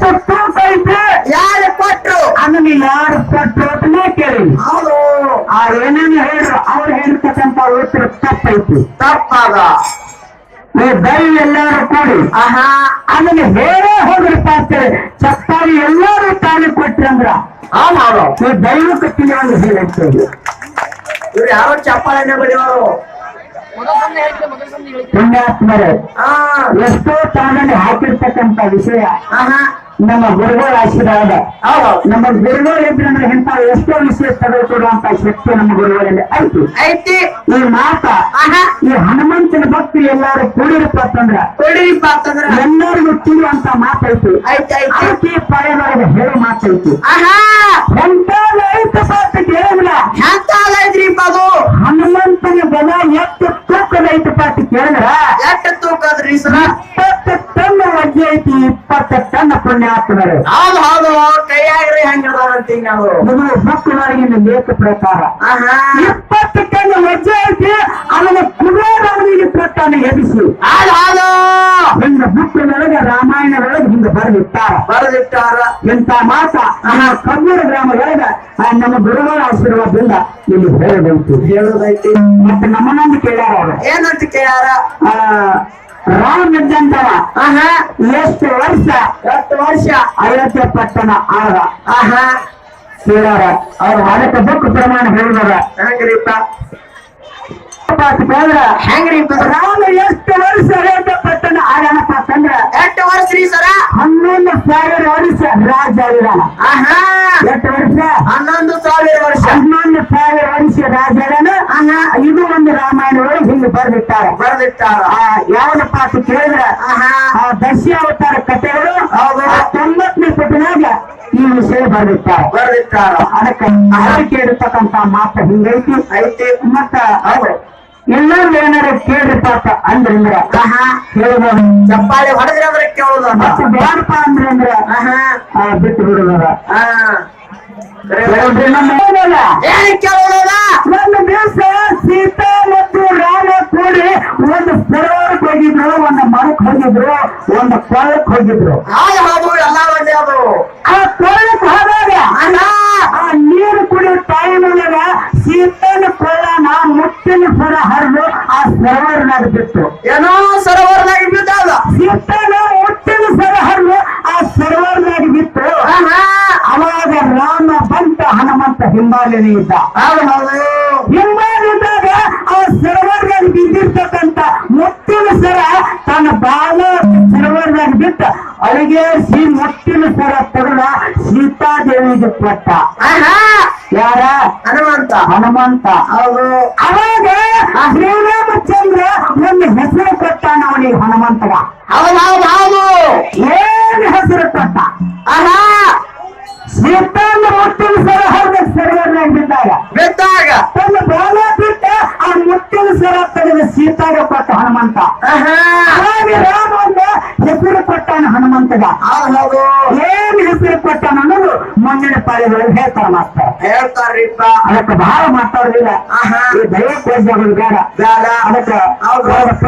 ಎಷ್ಟು ತೂಕ ಐತೆ ಯಾರು ಕೊಟ್ರು? ಅದನ್ನ ಯಾರು ಕೊಟ್ರು ಕೇಳಿ. ಹೌದು. ಆ ಏನೇನು ಹೇಳ್ರು ಅವ್ರು ಹೇಳ್ತಕ್ಕಂತ ಉತ್ತರ ತಪ್ಪೈತಿ. ತಪ್ಪಾದ. ನೀವು ದೈವ ಎಲ್ಲರೂ ಕೂಡಿ. ಆಹಾ. ಅದನ್ನ ಹೇಳೇ ಹೋಗ್ರಪ್ಪ ಅಂತೇಳಿ ಚಪ್ಪಾಳಿ ಎಲ್ಲರೂ ತಾಳಿ ಕೊಟ್ರಂದ್ರ ಹೌದು ನೀವು ದೈವಕ್ಕೆ ತಿಳಿಯುವಂಗ ಹೇಳುತ್ತೇವೆ ಇವ್ರು ಯಾರೋ ಚಪ್ಪಾಳೆನೆ ಬಡಿಯೋರು. ಪುಣ್ಯಾತ್ಮರೇ ಎಷ್ಟೋ ತಾನಲ್ಲಿ ಹಾಕಿರ್ತಕ್ಕಂತ ವಿಷಯ. ಆಹಾ. ನಮ್ಮ ಗುರುಗಳ ಆಶೀರ್ವಾದ. ನಮ್ಮ ಗುರುಗಳು ನಮ್ಗೆ ಇಂಥ ಎಷ್ಟೋ ವಿಷಯ ತಗೊಳ್ಕೊಡುವಂತ ಶಕ್ತಿ ನಮ್ಮ ಗುರುಗಳಲ್ಲಿ ಐತಿ ಐತಿ ಈ ಮಾತ ಈ ಹನುಮಂತನ ಭಕ್ತಿ ಎಲ್ಲಾರು ಕೂಡಿರಪ್ಪ ಅಂತಂದ್ರ ಕೊಡಿರಿಪ್ಪ ಅಂತಂದ್ರ? ಎಲ್ಲರಿಗೂ ತಿಳುವಂತ ಮಾತೈತಿ. ಐತಿ ಪಡೆದವರಿಗೆ ಹೇಳೋ ಮಾತೈತಿ. ಅದು. ಹನುಮಂತನ ಬಲ ಎಷ್ಟು ತೂಕದ ಐತಪ್ಪ ಕೇಳಿದ್ರ? ಎಷ್ಟು ತೂಕದ್ರಿ ಸರ್ ಇಪ್ಪತ್ತು ಟನ್ ವಜ್ಜೆ ಐತಿ ಇಪ್ಪತ್ತು ಪುಣ್ಯಾತ್ಮರು ಹೌದು ಹೌದು ಕೈಯಾಗ್ರಿ ಹಂಗಿದಾರಂತ ಈಗ ನಾವು. ಇದು ಮಕ್ಕಳವರಿಗಿನ ಲೇಖ ಪ್ರಕಾರ. ಆಹಾ. ಇಪ್ಪತ್ತು ಟನ್ ವಜ್ಜೆ ಐತಿ ಅವನ ಕುಬೇರವನಿಗೆ ಕೊಟ್ಟಾನ ಎಬಿಸಿ ಹೌದು ಹೌದು. ಹಿಂಗ ಬುಕ್ಕದೊಳಗೆ ರಾಮಾಯಣದೊಳಗೆ ಹಿಂಗ ಬರೆದಿಟ್ಟಾರ. ಬರೆದಿಟ್ಟಾರ. ಎಂತ ಮಾತ. ನಮ್ಮ ಕಬ್ಬೂರು ಗ್ರಾಮದೊಳಗ ಆ ನಮ್ಮ ಗುರುಗಳ ಆಶೀರ್ವಾದದಿಂದ ಇಲ್ಲಿ ಹೇಳಬೇಕು ಹೇಳೋದೈತಿ ಮತ್ತೆ ನಮ್ಮನ್ನೊಂದು ಕೇಳ್ಯಾರ ಏನಂತ ಕೇಳ್ಯಾರ? ಆ, ರಾಮ ಇದ್ದಂತವ ಆಹಾ. ಎಷ್ಟು ವರ್ಷ? ವರ್ಷ ಅಯೋಧ್ಯೆ ಪಟ್ಟಣ ಆಳ. ಆಹಾ. ಕೇಳ್ಯಾರ ಅವ್ರ ಅದಕ್ಕೆ ಬುಕ್ ಪ್ರಮಾಣ ಹೇಳಿದಾರ. ಹೆಂಗ್ರಿಪ್ಪ ಕೇಳಿದ್ರ? ಹೆಂಗ್ರಿಪ್ಪ ರಾಮ ಎಷ್ಟು ವರ್ಷ ಅಯೋಧ್ಯೆ ಪಟ್ಟಣ ಆಳನಪ್ಪ ಅಂತಂದ್ರ ಎಷ್ಟು ವರ್ಷ ರೀ ಸರ? ಹನ್ನೊಂದು ಸಾವಿರ ವರ್ಷ ರಾಜ ಇರಾನ ಆಹಾ. ಎಷ್ಟು ವರ್ಷ? ಹನ್ನೊಂದು ಸಾವಿರ ವರ್ಷ. ಹನ್ನೊಂದು ಸಾವಿರ ವರ್ಷ ಆಹಾ. ಇದು ಒಂದು ರಾಮಾಯಣ ಒಳಗೆ ಹಿಂಗೆ ಬರೆದಿಟ್ಟಾರೆ. ಬರೆದಿಟ್ಟಾರ. ಯಾವ್ದಪ್ಪ ಅಂತ ಕೇಳಿದ್ರ? ಆಹಾ. ಆ ದಶ ಅವತಾರ ಕಥೆಗಳು ಬರೆದಿಟ್ಟಾರೆ ಬರೆದಿಟ್ಟಾರ ಅದಕ್ಕೆ ಅಹರಿಕೆ ಇರತಕ್ಕಂತ ಮಾತು ಹಿಂಗೈತಿ. ಐತಿ. ಮತ್ತ ಹೌದು. ಎಲ್ಲರೂ ಏನಾರ ಕೇಳ್ರಿಪ್ಪ ಅಂತ ಅಂದ್ರಂದ್ರ ಹೇಳ್ಬೋದು ಚಪ್ಪಾಳಿ ಹೊಡೆದ್ರಿ ಅಂದ್ರೆ ಕೇಳುದ ಮತ್ತೆ ಬ್ಯಾಡಪ್ಪ ಅಂದ್ರಂದ್ರ ಬಿಟ್ಟು ಬಿಡುದದ. ಒಂದು ದಿವಸ ಸೀತಾ ಮತ್ತು ರಾಮ ಕೂಡಿ ಒಂದು ಸರೋವರಕ್ಕೆ ಹೋಗಿದ್ರು ಒಂದು ಮರಕ್ಕೆ ಹೋಗಿದ್ರು ಒಂದು ಕೊಳಕ್ ಹೋಗಿದ್ರು ಹೌದು ಹೌದು ಎಲ್ಲ ಒಂದೇ ಅದು ಕೊಳ್ಳಕ್ಕೆ ಹೋದಾಗ ಅಣ್ಣ ಆ ನೀರು ಕುಡಿಯೋ ಟೈಮ್ ಒಳಗ ಸೀತನ ಕೊಳ್ಳನ ಮುಟ್ಟಿನ ಸರ ಹರಿದು ಆ ಸರೋವರನಾಗ ಬಿತ್ತು. ಏನೋ ಸರೋವರ್ನಾಗ ಬಿದ್ದದ ಸೀತನ ಮುಟ್ಟಿನ ಸರ ಹರಿದು ಆ ಸರೋವರನಾಗ ಬಿತ್ತು. ಅವಾಗ ರಾಮ ಬಂತ ಹನುಮಂತ ಹಿಂಬಾಲಿನಿ ಇದ್ದ ಹೌದು. ಅಳಿಗೇರಿಸಿ ಮುಟ್ಟಿನ ಸರ ತೆಗೆದ ಸೀತಾದೇವಿಗೆ ಕೊಟ್ಟ. ಯಾರ? ಹನುಮಂತ. ಹನುಮಂತ. ಹೌದು. ಅವಾಗ ಶ್ರೀರಾಮಚಂದ್ರ ಒಂದು ಹೆಸರು ಕೊಟ್ಟಾನ ಅವನಿಗೆ ಹನುಮಂತಗ. ಹೌದು ಹೌದು ಹೌದು. ಏನ್ ಹೆಸರು ಕೊಟ್ಟ? ಆಹಾ! ಸೀತಾಂದ ಮುಟ್ಟಿನ ಸರ ಹರಿದ ಸರೋವರದಾಗ ಬಿದ್ದಾಗ. ಬಿದ್ದಾಗ. ತನ್ನ ಬಾಲ ಬಿಟ್ಟ ಆ ಮುಟ್ಟಿನ ಸರ ತೆಗೆದ ಸೀತಾಗ ಕೊಟ್ಟ ಹನುಮಂತ. ಅವಾಗ ರಾಮ ಹೌದು ಏನ್ ಹೆಸರು ಕೊಟ್ಟಾನ ಅನ್ನೋದು ಮುಂದಿನ ಪಾಳಿಗಳು ಹೇಳ್ತಾರ ಮಾಸ್ತರ ಹೇಳ್ತಾರ್ರಿಪ್ಪ. ಅದಕ್ಕೆ ಬಹಳ ಮಾತಾಡೋದಿಲ್ಲ. ಆಹಾ. ಈ ದೈವಕ್ಕೆ ಬೇಡ. ಬೇಡ. ಅದಕ್ಕೆ.